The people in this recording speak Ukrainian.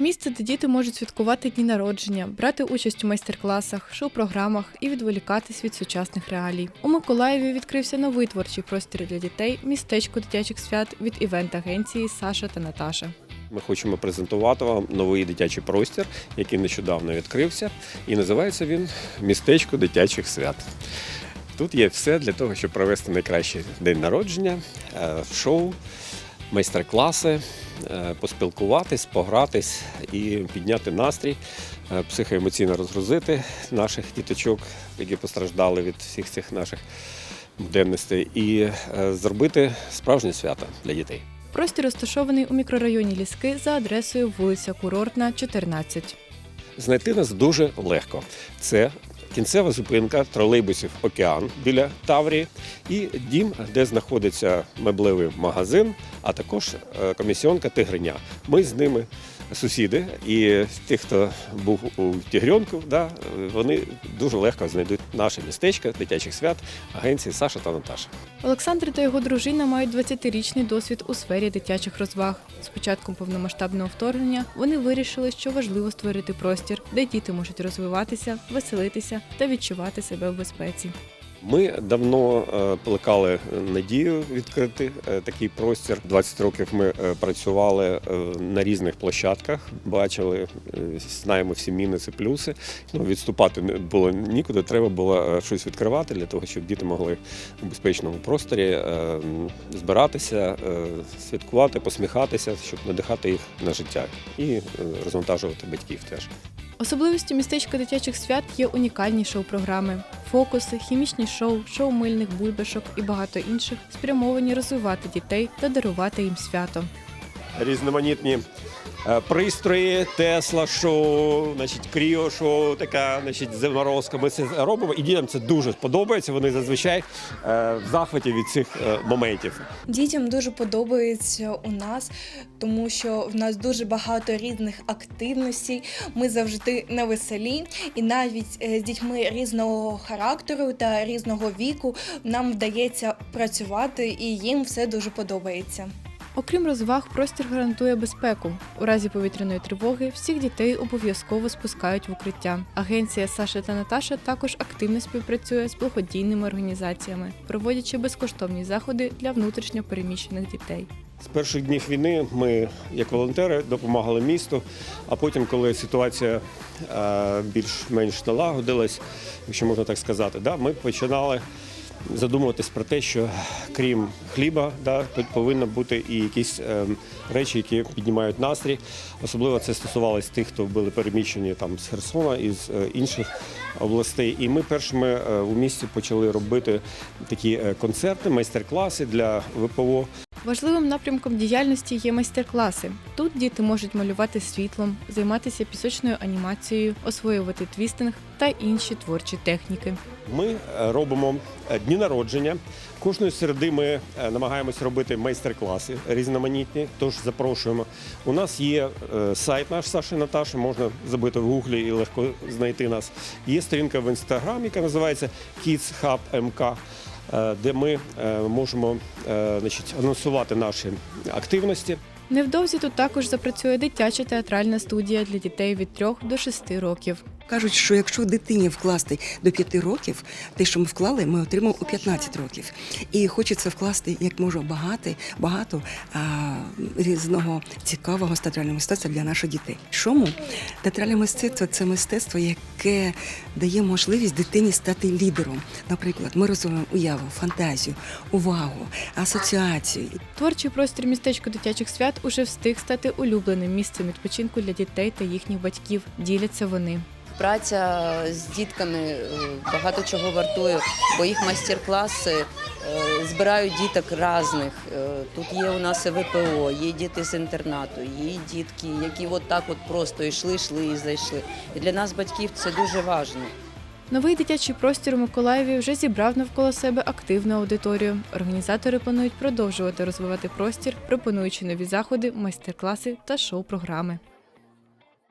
Місце, де діти можуть святкувати дні народження, брати участь у майстер-класах, шоу-програмах і відволікатись від сучасних реалій. У Миколаєві відкрився новий творчий простір для дітей, містечко дитячих свят від івент-агенції Саша та Наташа. Ми хочемо презентувати вам новий дитячий простір, який нещодавно відкрився, і називається він Містечко дитячих свят. Тут є все для того, щоб провести найкращий день народження, е, шоу, майстер-класи, е, поспілкуватись, погратись і підняти настрій, е, психоемоційно розгрузити наших діточок, які постраждали від всіх цих наших буденностей, і е, зробити справжнє свято для дітей. Простір розташований у мікрорайоні Ліски за адресою вулиця Курортна, 14. Знайти нас дуже легко. Це кінцева зупинка тролейбусів Океан біля Таврії і дім, де знаходиться меблевий магазин, а також е, комісіонка Тигриня. Ми з ними сусіди, і ті, хто був у Тігрьонку, да, вони дуже легко знайдуть наше містечко дитячих свят агенції Саша та Наташа. Олександр та його дружина мають 20-річний досвід у сфері дитячих розваг. З початком повномасштабного вторгнення вони вирішили, що важливо створити простір, де діти можуть розвиватися, веселитися та відчувати себе в безпеці. Ми давно е, плекали надію відкрити е, такий простір. 20 років ми е, працювали на різних площадках, бачили, знаємо всі мінуси, плюси. Ну, відступати було нікуди. Треба було щось відкривати для того, щоб діти могли у безпечному просторі збиратися, святкувати, посміхатися, щоб надихати їх на життя і розвантажувати батьків теж. Особливістю містечка дитячих свят є унікальні шоу-програми, фокуси, хімічні шоу, шоу мильних бульбашок і багато інших спрямовані розвивати дітей та дарувати їм свято. Різноманітні е, пристрої, Тесла шоу, значить, кріо шоу, така значить, заморозка. Ми це робимо, і дітям це дуже подобається. Вони зазвичай е, в захваті від цих е, моментів. Дітям дуже подобається у нас, тому що в нас дуже багато різних активностей. Ми завжди на веселі, і навіть з дітьми різного характеру та різного віку нам вдається працювати, і їм все дуже подобається. Окрім розваг, простір гарантує безпеку. У разі повітряної тривоги всіх дітей обов'язково спускають в укриття. Агенція Саша та Наташа також активно співпрацює з благодійними організаціями, проводячи безкоштовні заходи для внутрішньо переміщених дітей. З перших днів війни ми, як волонтери, допомагали місту. А потім, коли ситуація е, більш-менш налагодилась, якщо можна так сказати, ми починали задумуватись про те, що крім хліба, да, тут повинні бути і якісь е, речі, які піднімають настрій. Особливо це стосувалось тих, хто були переміщені там з Херсона і з е, інших областей. І ми першими е, у місті почали робити такі е, концерти, майстер-класи для ВПО. Важливим напрямком діяльності є майстер-класи. Тут діти можуть малювати світлом, займатися пісочною анімацією, освоювати твістинг та інші творчі техніки. Ми е, робимо е, дні народження. Кожної середи ми е, намагаємось робити майстер-класи різноманітні. Тож запрошуємо. У нас є сайт наш Саша і Наташа, можна забити в гуглі і легко знайти нас. Є сторінка в інстаграм, яка називається Kids Hub MK, де ми е, можемо е, значить, анонсувати наші активності. Невдовзі тут також запрацює дитяча театральна студія для дітей від 3 до 6 років. Кажуть, що якщо дитині вкласти до 5 років, те, що ми вклали, ми отримаємо у 15 років. І хочеться вкласти як можна багато, багато а, різного цікавого театрального мистецтва для наших дітей. Чому театральне мистецтво це мистецтво, яке дає можливість дитині стати лідером. Наприклад, ми розвиваємо уяву, фантазію, увагу, асоціацію. Творчий простір містечко дитячих свят уже встиг стати улюбленим місцем відпочинку для дітей та їхніх батьків. Діляться вони. Праця з дітками е, багато чого вартує, бо їх майстер-класи е, збирають діток різних. Е, Тут є у нас і ВПО, є діти з інтернату, є дітки, які от так от просто йшли, йшли і зайшли. І для нас, батьків, це дуже важливо. Новий дитячий простір у Миколаєві вже зібрав навколо себе активну аудиторію. Організатори планують продовжувати розвивати простір, пропонуючи нові заходи, майстер-класи та шоу-програми.